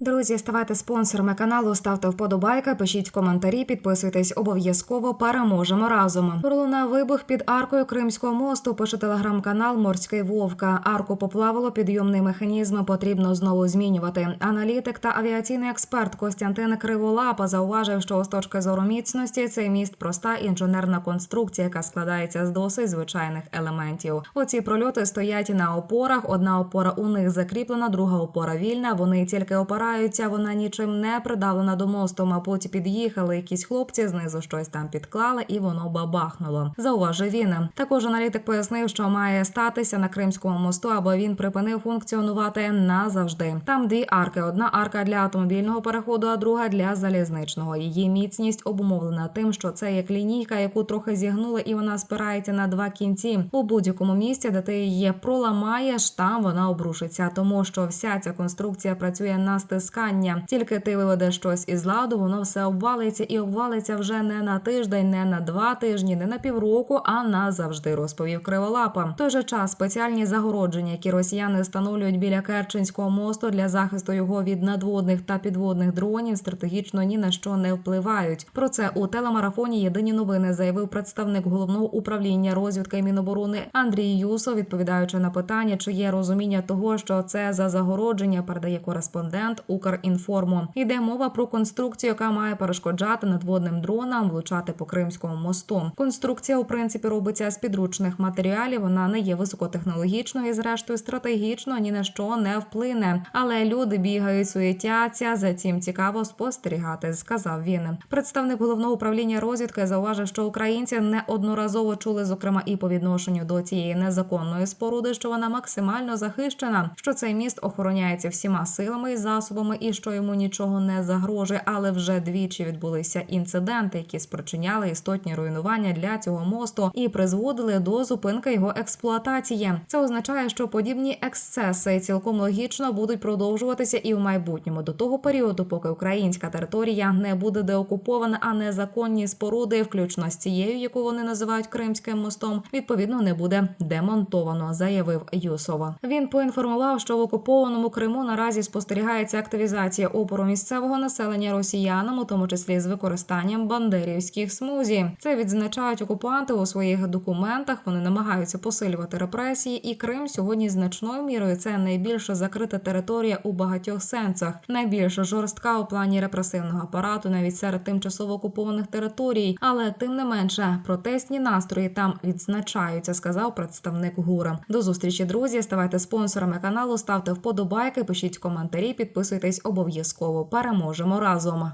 друзі, ставайте спонсорами каналу, ставте вподобайки, пишіть коментарі, підписуйтесь обов'язково. Переможемо разом. Пролунав вибух під аркою Кримського мосту. Пише телеграм-канал Морський Вовка. Арку поплавило підйомний механізм. Потрібно знову змінювати. Аналітик та авіаційний експерт Костянтин Криволапа зауважив, що з точки зору міцності цей міст проста інженерна конструкція, яка складається з досить звичайних елементів. Оці прольоти стоять на опорах. Одна опора у них закріплена, друга опора вільна. Вони тільки опираються. Вона нічим не придавлена до мосту. Мабуть, під'їхали якісь хлопці, знизу щось там підклали, і воно бабахнуло. Зауважив він. Також аналітик пояснив, що має статися на Кримському мосту, аби він припинив функціонувати назавжди. Там дві арки: одна арка для автомобільного переходу, а друга для залізничного. Її міцність обумовлена тим, що це як лінійка, яку трохи зігнули, і вона спирається на два кінці. У будь-якому місці, де ти її проламаєш, там вона обрушиться, тому що вся ця конструкція працює на стискання. Тільки ти виведеш щось із ладу, воно все обвалиться і обвалиться вже не на тиждень, не на два тижні, не на півроку, а назавжди, розповів Криволапа. В той же час спеціальні загородження, які росіяни встановлюють біля Керченського мосту для захисту його від надводних та підводних дронів, стратегічно ні на що не впливають. Про це у телемарафоні Єдині новини заявив представник головного управління розвідки Міноборони Андрій Юсов, відповідаючи на питання, чи є розуміння того, що це за загородження, передає кореспондент Укрінформу. Йде мова про конструкцію, яка має перешкоджати надводним дронам влучати по Кримському мосту. Конструкція у принципі робиться з підручних матеріалів. Вона не є високотехнологічною і, зрештою, стратегічно ні на що не вплине. Але люди бігають, суетяться. За цим цікаво спостерігати, сказав він. Представник головного управління розвідки зауважив, що українці неодноразово чули, зокрема, і по відношенню до цієї незаконної споруди, що вона максимально захищена, що цей міст охороняється всіма силами і засобами, і що йому нічого не загрожує. Але вже двічі відбулися інциденти, які спричиняли істотні руйнування для цього мосту і призводили до зупинки його експлуатації. Це означає, що подібні ексцеси цілком логічно будуть продовжуватися і в майбутньому до того періоду, поки українська територія не буде деокупована, а незаконні споруди, включно з цією, яку вони називають Кримським мостом, відповідно не буде демонтовано, заявив Юсова. Він поінформував, що в окупованому Криму наразі спостерігається активізація опору місцевого населення росіянам, у тому числі з використанням бандерівських смузі. Це відзначають окупанти у своїх документах. Вони намагаються посилювати репресії, і Крим сьогодні значною мірою це найбільша закрита територія у багатьох сенсах, найбільш жорстка у плані репресивного апарату, навіть серед тимчасово окупованих територій. Але тим не менше протестні настрої там відзначаються, сказав представник ГУРа. До зустрічі, друзі. Ставайте спонсорами каналу, ставте вподобайки, пишіть коментарі, підписуйтесь обов'язково. Переможемо разом.